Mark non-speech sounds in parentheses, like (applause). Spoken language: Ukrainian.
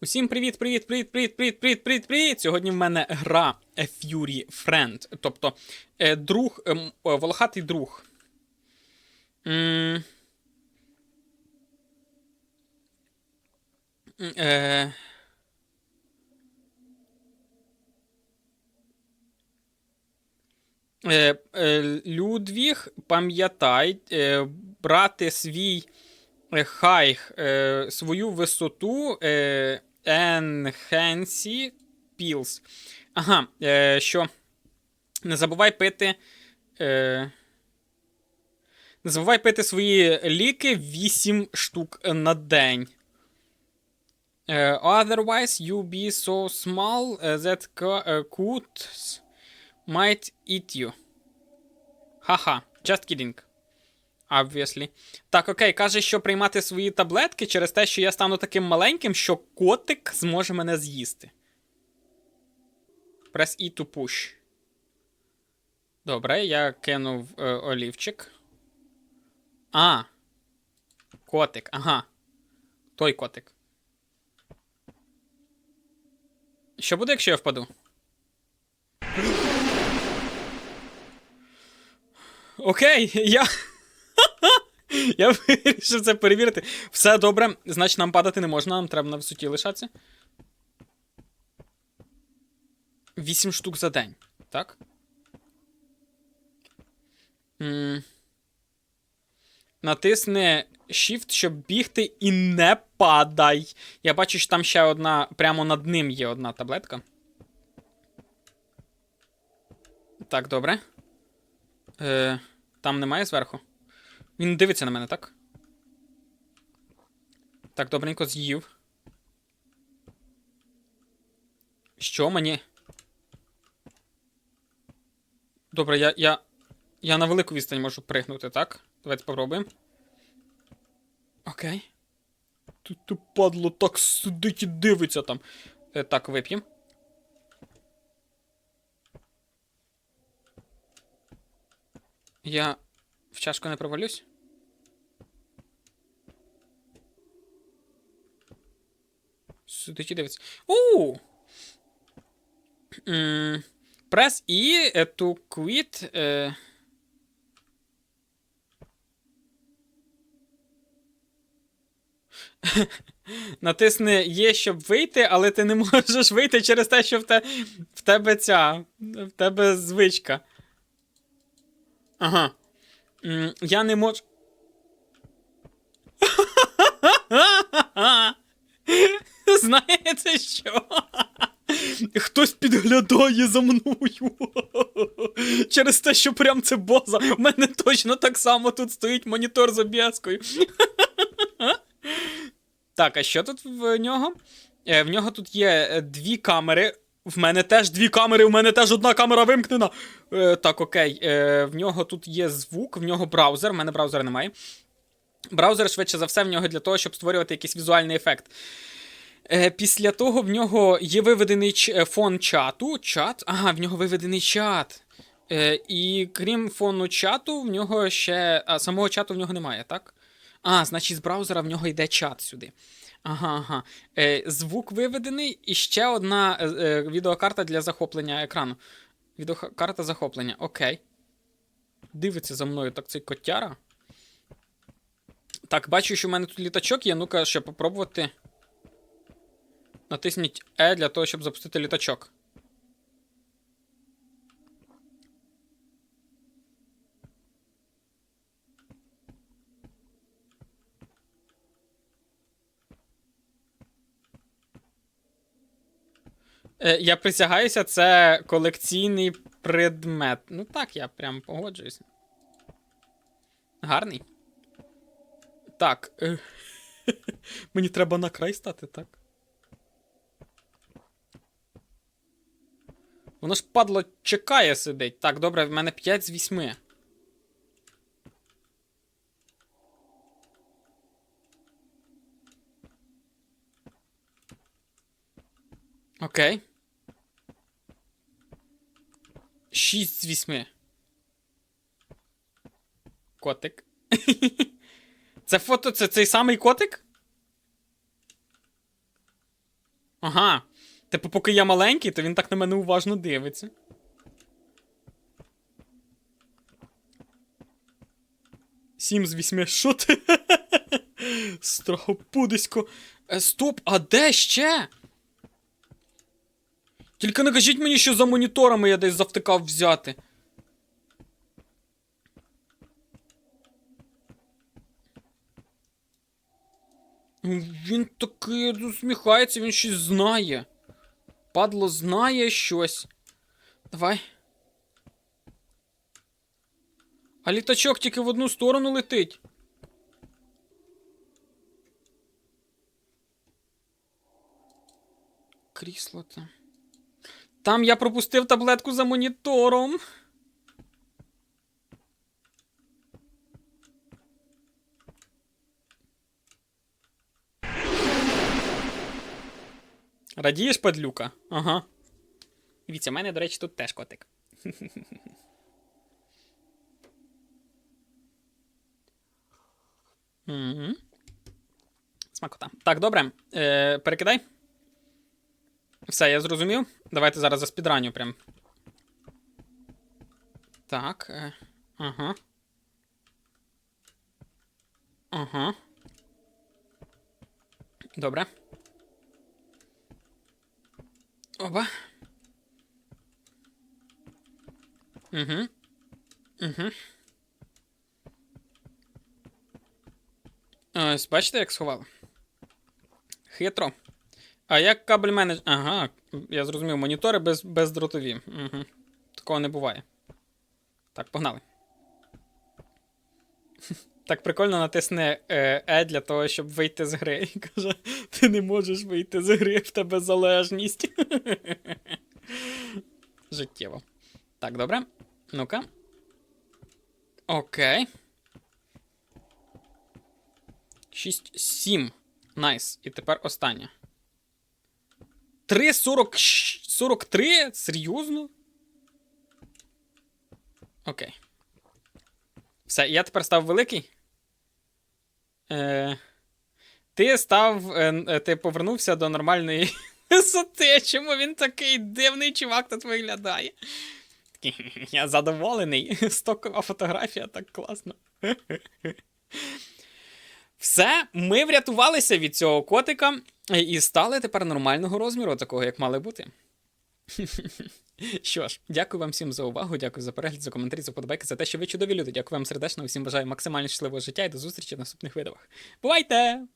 Усім привіт, привіт, привіт, привіт, привіт, привіт, привіт, привіт. Сьогодні в мене гра A Fury Friend. Тобто е, друг, е, волохатий друг. Е... Людвіг, пам'ятай, брати свій хайх, свою висоту е, Enhance Pills. Ага, е, що не забувай пити. Е, не забувай пити свої ліки 8 штук на день. Е, otherwise, you be so small е, that е, coots might eat you. Ха-ха, just kidding. Obviously. Так, окей, каже, що приймати свої таблетки через те, що я стану таким маленьким, що котик зможе мене з'їсти. Press E to push. Добре, я кинув е, олівчик. А. Котик, ага. Той котик. Що буде, якщо я впаду? Окей, я. Я (laughs) вирішив це перевірити. Все добре, значить нам падати не можна, нам треба на висоті лишатися. Вісім штук за день, так? м Натисни Shift, щоб бігти, і не падай. Я бачу, що там ще одна, прямо над ним є одна таблетка. Так, добре. Е, Там немає зверху. Він дивиться на мене, так? Так, добренько з'їв. Що мені? Добре, я. я. Я на велику відстань можу пригнути, так? Давайте спробуємо. Окей. Тут ти падло так сидить і дивиться там. Е, так, вип'ємо. Я в чашку не провалюсь? Сидить дивиться. У! Press E to quit. е. Натисни Є, щоб вийти, але ти не можеш вийти через те, що в, те, в тебе ця. В тебе звичка. Ага. Я не можу. (laughs) (laughs) (laughs) Знаєте що? Хтось підглядає за мною. (laughs) Через те, що прям це боза. У мене точно так само тут стоїть монітор з обв'язкою. (laughs) Так, а що тут в нього? Е, В нього тут є е, дві камери. В мене теж дві камери, в мене теж одна камера вимкнена. Е, так, окей. В нього тут є звук, в нього браузер, в мене браузера немає. Браузер, швидше за все, в нього для того, щоб створювати якийсь візуальний ефект. Е, після того в нього є виведений е, фон чату. Чат? Ага, в нього виведений чат. Е, і крім фону чату, в нього ще. А самого чату в нього немає, так? А, значить, з браузера в нього йде чат сюди. Ага, ага. Звук виведений, і ще одна відеокарта для захоплення екрану. Відеокарта захоплення, окей. Дивиться за мною так цей котяра. Так, бачу, що в мене тут літачок є. Ну-ка, ще попробувати. Натисніть E для того, щоб запустити літачок. Е, я присягаюся, це колекційний предмет. Ну так, я прям погоджуюсь. Гарний. Так. е, (laughs) Мені треба на край стати, так? Воно ж падло чекає сидить. Так, добре, в мене 5 з 8. Окей. 6 з 8. Котик. (laughs) Це фото, це цей самий котик? Ага. Типу, поки я маленький, то він так на мене уважно дивиться. Сім з вісьми. Що ти? (laughs) Страхопудисько. Е, стоп, а де ще? Тільки не кажіть мені, що за моніторами я десь завтикав взяти. Він такий усміхається, він щось знає. Падло знає щось. Давай. А літачок тільки в одну сторону летить. Крісло там. Там я пропустив таблетку за монітором. Радієш, падлюка? Ага. Дивіться, в мене, до речі, тут теж котик. (laughs) Мгм. Смакота. Так, добре. Е, перекидай. Все, я зрозумів. Давайте зараз заспідраню прям. Так. Е, ага. Ага. Добре. Оба. Угу. Угу. Ось, бачите, як сховали? Хитро. А як кабель менедж... Ага, я зрозумів, монітори без, бездротові. Угу. Такого не буває. Так, погнали. Так прикольно натисне е, для того, щоб вийти з гри. (laughs) І каже, ти не можеш вийти з гри, в тебе залежність. (laughs) Життєво. Так, добре. Ну-ка. Окей. 6, 7. Найс. І тепер остання. 3, 40, 43? Серйозно? Окей. Все, я тепер став великий. Е, ти став. Е, е, ти повернувся до нормальної (laughs) висоти. Чому він такий дивний чувак тут виглядає? Я задоволений. (laughs) Стокова фотографія, так класно. (laughs) Все, ми врятувалися від цього котика і стали тепер нормального розміру, такого, як мали бути. (laughs) Що ж, дякую вам всім за увагу, дякую за перегляд, за коментарі, за подобайки, за те, що ви чудові люди. Дякую вам сердечно, всім бажаю максимально щасливого життя і до зустрічі в наступних відео. Бувайте!